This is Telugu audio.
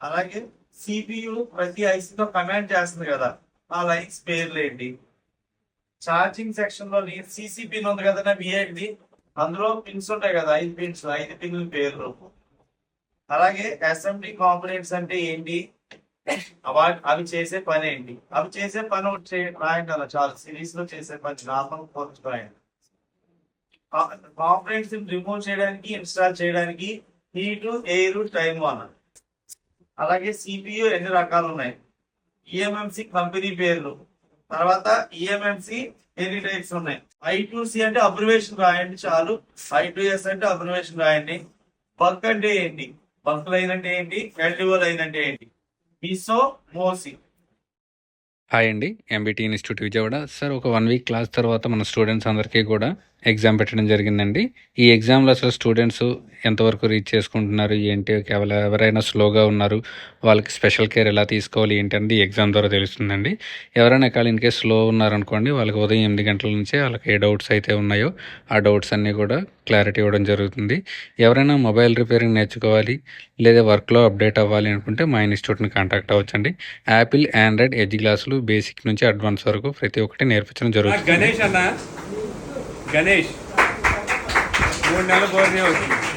అలాగే సిపియు ప్రతి ఐసీతో కమాండ్ చేస్తుంది కదా ఆ లైన్స్ పేర్లు ఏంటి? ఛార్జింగ్ సెక్షన్లోని సిసి పిన్ ఉంది కదా విఐడి అందులో పిన్స్ ఉంటాయి కదా ఐదు పిన్స్ ఐదు పిన్ల పేర్లు. అలాగే అసెంబ్లీ కాంపోనెంట్స్ అంటే ఏంటి? అవి చేసే పని ఏంటి? అవి చేసే పని ఒకటి రాయండి అలా చాలా సిరీస్లో చేసే పని నార్మల్ కోర్స్ రాయండి. కాంపోనెంట్స్ రిమూవ్ చేయడానికి ఇన్స్టాల్ చేయడానికి హీటు ఎయిర్ టైమ్ అన్నారు అలాగే సిపియు ఎన్ని రకాలు ఉన్నాయి ఈఎంఎంసి కంపెనీ పేర్లు. తర్వాత ఈఎంఎంసి ఎన్ని టైప్స్ ఉన్నాయి. ఐ అంటే అబ్రివేషన్ రాయండి చాలు. ఐ అంటే అబ్రివేషన్ రాయండి. బక్ అంటే ఏంటి? బక్ లైన్ అంటే ఏంటి? ఎల్డిఓ లైన్ అంటే ఏంటి? మిసో మోసి. హాయ్ అండి. MBT institute Vijayawada. సార్ ఒక వన్ వీక్ క్లాస్ తర్వాత మన స్టూడెంట్స్ అందరికీ కూడా ఎగ్జామ్ పెట్టడం జరిగిందండి. ఈ ఎగ్జామ్లో అసలు స్టూడెంట్స్ ఎంతవరకు రీచ్ చేసుకుంటున్నారు? ఏంటి? కేవలం ఎవరైనా స్లోగా ఉన్నారు వాళ్ళకి స్పెషల్ కేర్ ఎలా తీసుకోవాలి? ఏంటి అనేది ఈ ఎగ్జామ్ ద్వారా తెలుస్తుందండి. ఎవరైనా కాల్ ఇన్ కేసు స్లో ఉన్నారనుకోండి వాళ్ళకి ఉదయం ఎనిమిది గంటల నుంచే వాళ్ళకి ఏ డౌట్స్ అయితే ఉన్నాయో ఆ డౌట్స్ అన్నీ కూడా క్లారిటీ ఇవ్వడం జరుగుతుంది. ఎవరైనా మొబైల్ రిపేరింగ్ నేర్చుకోవాలి లేదా వర్క్లో అప్డేట్ అవ్వాలి అనుకుంటే మా ఇన్స్టిట్యూట్ని కాంటాక్ట్ అవ్వచ్చండి. యాపిల్ ఆండ్రాయిడ్ ఎడ్జ్ క్లాసులు బేసిక్ నుంచి అడ్వాన్స్ వరకు ప్రతి ఒక్కటి నేర్పించడం జరుగుతుంది. గణేష్ అన్న గణేష్ మూడు నెలల బోర్నే వచ్చింది.